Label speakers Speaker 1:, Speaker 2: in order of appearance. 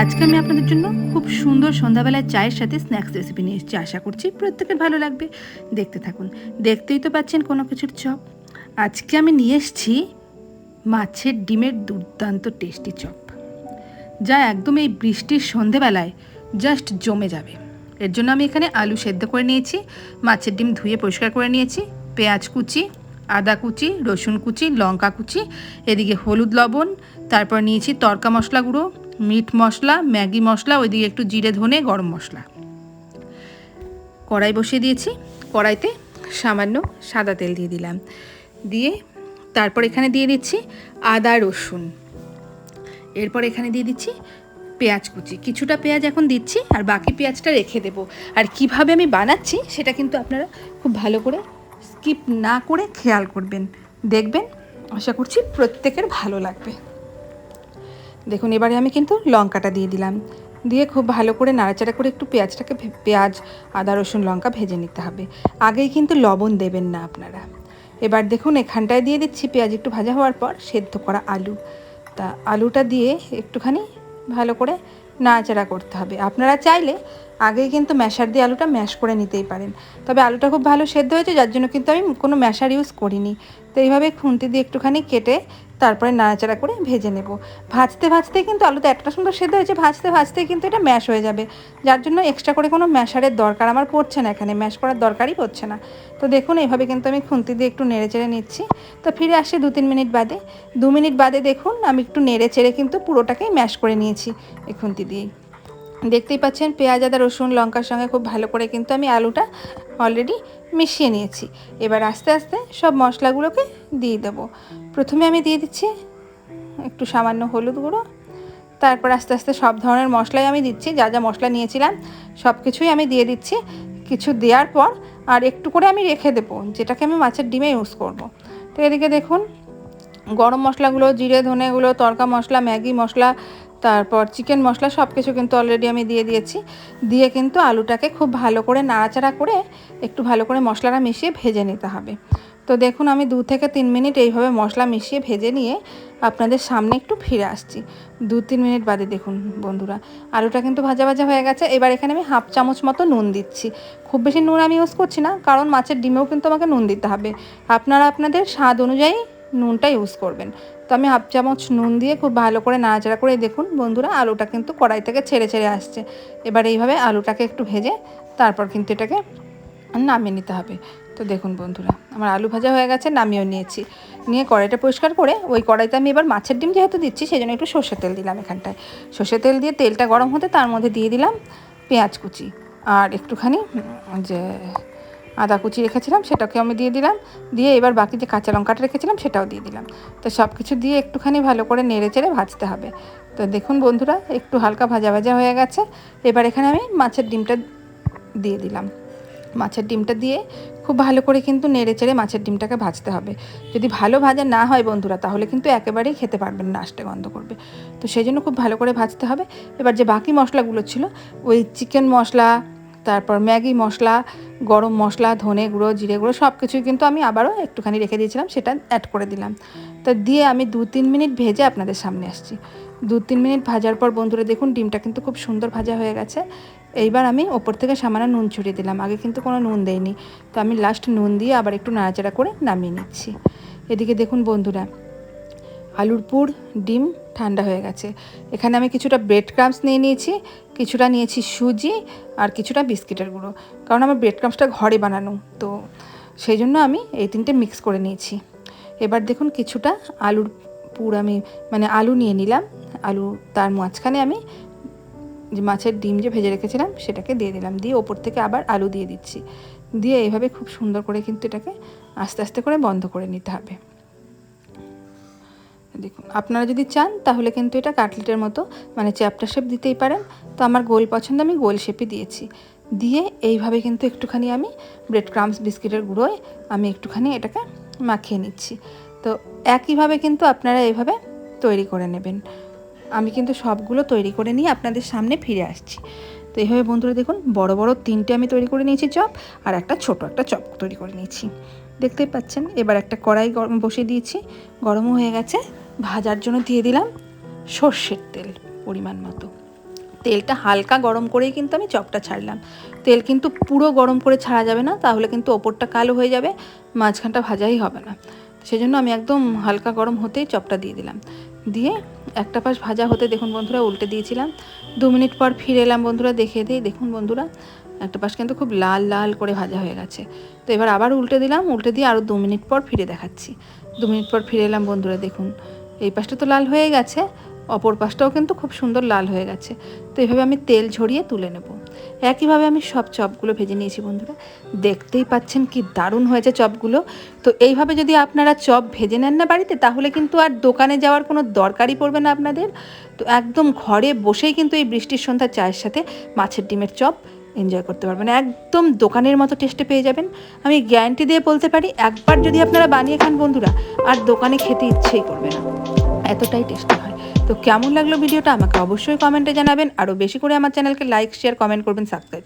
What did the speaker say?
Speaker 1: আজকে আমি আপনাদের জন্য খুব সুন্দর সন্ধ্যাবেলায় চায়ের সাথে স্ন্যাক্স রেসিপি নিয়ে এসেছি। আশা করছি প্রত্যেকের ভালো লাগবে। দেখতে থাকুন। দেখতেই তো পাচ্ছেন কোনো কিছুর চপ। আজকে আমি নিয়ে এসেছি মাছের ডিমের দুর্দান্ত টেস্টি চপ। যা একদম এই বৃষ্টির সন্ধেবেলায় জাস্ট জমে যাবে। এর জন্য আমি এখানে আলু সেদ্ধ করে নিয়েছি, মাছের ডিম ধুয়ে পরিষ্কার করে নিয়েছি, পেঁয়াজ কুচি আদা কুচি, রসুন কুচি, লঙ্কা কুচি, এদিকে হলুদ লবণ, তারপর নিয়েছি তরকা মশলা গুঁড়ো, মিট মশলা, ম্যাগি মশলা, ওইদিকে একটু জিরে ধনে, গরম মশলা। কড়াই বসিয়ে দিয়েছি, কড়াইতে সামান্য সাদা তেল দিয়ে দিলাম। দিয়ে তারপর এখানে দিয়ে দিচ্ছি আদা, রসুন। এরপর এখানে দিয়ে দিচ্ছি পেঁয়াজ কুচি। কিছুটা পেঁয়াজ এখন দিচ্ছি আর বাকি পেঁয়াজটা রেখে দেবো। আর কীভাবে আমি বানাচ্ছি সেটা কিন্তু আপনারা খুব ভালো করে স্কিপ না করে খেয়াল করবেন। দেখবেন, আশা করছি প্রত্যেকের ভালো লাগবে। দেখুন, এবারে আমি কিন্তু লঙ্কাটা দিয়ে দিলাম। দিয়ে খুব ভালো করে নাড়াচাড়া করে একটু পেঁয়াজটাকে পেঁয়াজ, আদা, রসুন, লঙ্কা ভেজে নিতে হবে। আগেই কিন্তু লবণ দেবেন না আপনারা। এবার দেখুন, এখানটায় দিয়ে দিচ্ছি পেঁয়াজ একটু ভাজা হওয়ার পর সেদ্ধ করা আলু। তা আলুটা দিয়ে একটুখানি ভালো করে নাড়াচাড়া করতে হবে। আপনারা চাইলে আগেই কিন্তু ম্যাশার দিয়ে আলুটা ম্যাশ করে নিতেই পারেন। তবে আলুটা খুব ভালো সেদ্ধ হয়েছে, যার জন্য কিন্তু আমি কোনো ম্যাশার ইউজ করিনি। তো এইভাবে খুন্তি দিয়ে একটুখানি কেটে তারপরে নাড়াচাড়া করে ভেজে নেব। ভাজতে ভাজতে কিন্তু আলুতে এতটা সুন্দর সেদ্ধ হয়েছে, ভাজতে ভাজতে কিন্তু এটা ম্যাশ হয়ে যাবে। যার জন্য এক্সট্রা করে কোনো ম্যাশারের দরকার আমার পড়ছে না এখানে, ম্যাশ করার দরকারই পড়ছে না। তো দেখুন, এইভাবে কিন্তু আমি খুন্তি দিয়ে একটু নেড়ে চেড়ে নিচ্ছি। তো ফিরে আসছি দু তিন মিনিট বাদে। দু মিনিট বাদে দেখুন, আমি একটু নেড়ে চেড়ে কিন্তু পুরোটাকেই ম্যাশ করে নিয়েছি এই খুন্তি দিয়েই দেখতেই পাচ্ছেন পেঁয়াজ, আদা, রসুন, লঙ্কার সঙ্গে খুব ভালো করে কিন্তু আমি আলুটা অলরেডি মিশিয়ে নিয়েছি। এবার আস্তে আস্তে সব মশলাগুলোকে দিয়ে দেবো। প্রথমে আমি দিয়ে দিচ্ছি একটু সামান্য হলুদ গুঁড়ো। তারপর আস্তে আস্তে সব ধরনের মশলাই আমি দিচ্ছি, যা যা মশলা নিয়েছিলাম সব কিছুই আমি দিয়ে দিচ্ছি। কিছু দেওয়ার পর আর একটু করে আমি রেখে দেবো, যেটাকে আমি মাছের ডিমে ইউজ করব। তো এদিকে দেখুন, গরম মশলাগুলো, জিরে, ধনেগুলো, তরকা মশলা, ম্যাগি মশলা তারপর চিকেন মশলা সব কিছু কিন্তু অলরেডি আমি দিয়ে দিয়েছি। দিয়ে কিন্তু আলুটাকে খুব ভালো করে নাড়াচাড়া করে একটু ভালো করে মশলাটা মিশিয়ে ভেজে নিতে হবে। তো দেখুন আমি দু থেকে তিন মিনিট এইভাবে মশলা মিশিয়ে ভেজে নিয়ে আপনাদের সামনে একটু ফিরে আসছি। দু তিন মিনিট বাদে দেখুন বন্ধুরা, আলুটা কিন্তু ভাজা ভাজা হয়ে গেছে। এবার এখানে আমি হাফ চামচ মতো নুন দিচ্ছি। খুব বেশি নুন আমি ইউজ করছি না, কারণ মাছের ডিমেও কিন্তু আমাকে নুন দিতে হবে। আপনারা আপনাদের স্বাদ অনুযায়ী নুনটা ইউজ করবেন। তো আমি হাফ চামচ নুন দিয়ে খুব ভালো করে নাড়াচাড়া করে দেখুন বন্ধুরা, আলুটা কিন্তু কড়াই থেকে ছেড়ে ছেড়ে আসছে। এবার এইভাবে আলুটাকে একটু ভেজে তারপর কিন্তু এটাকে নামিয়ে নিতে হবে। তো দেখুন বন্ধুরা, আমার আলু ভাজা হয়ে গেছে, নামিয়েও নিয়েছি। নিয়ে কড়াইটা পরিষ্কার করে ওই কড়াইতে আমি এবার মাছের ডিম যেহেতু দিচ্ছি সেই জন্য একটু সর্ষের তেল দিলাম এখানটায়। সর্ষের তেল দিয়ে তেলটা গরম হতে তার মধ্যে দিয়ে দিলাম পেঁয়াজ কুচি। আর একটুখানি যে আদা কুচি রেখেছিলাম, সেটাকে আমি দিয়ে দিলাম। দিয়ে এবার বাকি যে কাঁচা লঙ্কাটা রেখেছিলাম, সেটাও দিয়ে দিলাম। তো সব কিছু দিয়ে একটুখানি ভালো করে নেড়ে চেড়ে ভাজতে হবে। তো দেখুন বন্ধুরা, একটু হালকা ভাজা ভাজা হয়ে গেছে। এবার এখানে আমি মাছের ডিমটা দিয়ে দিলাম। মাছের ডিমটা দিয়ে খুব ভালো করে কিন্তু নেড়ে চেড়ে মাছের ডিমটাকে ভাজতে হবে। যদি ভালো ভাজা না হয় বন্ধুরা, তাহলে কিন্তু একেবারেই খেতে পারবেন না, আসতে গন্ধ করবে। তো সেই জন্য খুব ভালো করে ভাজতে হবে। এবার যে বাকি মশলাগুলো ছিল, ওই চিকেন মশলা তারপর ম্যাগি মশলা, গরম মশলা, ধনে গুঁড়ো, জিরে গুঁড়ো সব কিছুই কিন্তু আমি আবারও একটুখানি রেখে দিয়েছিলাম, সেটা অ্যাড করে দিলাম। তো দিয়ে আমি দু তিন মিনিট ভেজে আপনাদের সামনে আসছি। দু তিন মিনিট ভাজার পর বন্ধুরা দেখুন, ডিমটা কিন্তু খুব সুন্দর ভাজা হয়ে গেছে। এইবার আমি ওপর থেকে সামান্য নুন ছড়িয়ে দিলাম, আগে কিন্তু কোনো নুন দেয়নি তো আমি লাস্ট নুন দিয়ে আবার একটু নাড়াচাড়া করে নামিয়ে নিচ্ছি। এদিকে দেখুন বন্ধুরা আলুর পুর, ডিম ঠান্ডা হয়ে গেছে। এখানে আমি কিছুটা ব্রেড ক্রামস নিয়ে নিয়েছি, কিছুটা নিয়েছি সুজি আর কিছুটা বিস্কিটের গুঁড়ো। কারণ আমার ব্রেড ক্রামসটা ঘরে বানানো, তো সেই জন্য আমি এই তিনটে মিক্স করে নিয়েছি। এবার দেখুন কিছুটা আলুর পুর আমি মানে আলু নিয়ে নিলাম। আলু তার মাঝখানে আমি যে মাছের ডিম যে ভেজে রেখেছিলাম, সেটাকে দিয়ে দিলাম। দিয়ে ওপর থেকে আবার আলু দিয়ে দিচ্ছি। দিয়ে এইভাবে খুব সুন্দর করে কিন্তু এটাকে আস্তে আস্তে করে বন্ধ করে নিতে হবে। দেখুন, আপনারা যদি চান, তাহলে কিন্তু এটা কাটলেটের মতো মানে চ্যাপটা শেপ দিতেই পারেন। তো আমার গোল পছন্দ, আমি গোল শেপই দিয়েছি। দিয়ে এইভাবে কিন্তু একটুখানি আমি ব্রেড ক্রামস বিস্কিটের গুঁড়োয় আমি একটুখানি এটাকে মাখিয়ে নিচ্ছি। তো একইভাবে কিন্তু আপনারা এইভাবে তৈরি করে নেবেন। আমি কিন্তু সবগুলো তৈরি করে নিয়ে আপনাদের সামনে ফিরে আসছি। তো এইভাবে বন্ধুরা দেখুন, বড় বড় তিনটে আমি তৈরি করে নিয়েছি চপ, আর একটা ছোট একটা চপ তৈরি করে নিয়েছি। দেখতেই পাচ্ছেন, এবার একটা কড়াই গরম বসিয়ে দিয়েছি। গরমও হয়ে গেছে। ভাজার জন্য দিয়ে দিলাম সর্ষের তেল পরিমাণ মতো। তেলটা হালকা গরম করেই কিন্তু আমি চপটা ছাড়লাম। তেল কিন্তু পুরো গরম করে ছাড়া যাবে না, তাহলে কিন্তু ওপরটা কালো হয়ে যাবে, মাঝখানটা ভাজাই হবে না। সেজন্য আমি একদম হালকা গরম হতেই চপটা দিয়ে দিলাম। দিয়ে একটা পাশ ভাজা হতে দেখুন বন্ধুরা উল্টে দিয়েছিলাম। দু মিনিট পর ফিরে এলাম বন্ধুরা দেখে দিই। দেখুন বন্ধুরা, একটা পাশ কিন্তু খুব লাল লাল করে ভাজা হয়ে গেছে। তো এবার আবার উল্টে দিলাম, উল্টে দিয়ে আরও দু মিনিট পর ফিরে দেখাচ্ছি। দু মিনিট পর ফিরে এলাম বন্ধুরা, দেখুন। এই পাশটা তো লাল হয়ে গেছে, অপর পাশটাও কিন্তু খুব সুন্দর লাল হয়ে গেছে। তো এভাবে আমি তেল ঝরিয়ে তুলে নেব। একইভাবে আমি সব চপগুলো ভেজে নিয়েছি বন্ধুরা। দেখতেই পাচ্ছেন কি দারুণ হয়েছে চপগুলো। তো এইভাবে যদি আপনারা চপ ভেজে নেন না বাড়িতে, তাহলে কিন্তু আর দোকানে যাওয়ার কোনো দরকারই পড়বে না আপনাদের। তো একদম ঘরে বসেই কিন্তু এই বৃষ্টির সন্ধ্যা চায়ের সাথে মাছের ডিমের চপ এনজয় করতে পারবেন। একদম দোকানের মতো টেস্টে পেয়ে যাবেন। আমি গ্যারান্টি দিয়ে বলতে পারি, একবার যদি আপনারা বানিয়ে খান বন্ধুরা, আর দোকানে খেতে ইচ্ছেই করবে না। এতটাই টেস্টি হয়। তো কেমন লাগল ভিডিওটা আমাকে অবশ্যই কমেন্টে জানাবেন। আরও বেশি করে আমার চ্যানেলকে লাইক শেয়ার কমেন্ট করবেন সাবস্ক্রাইব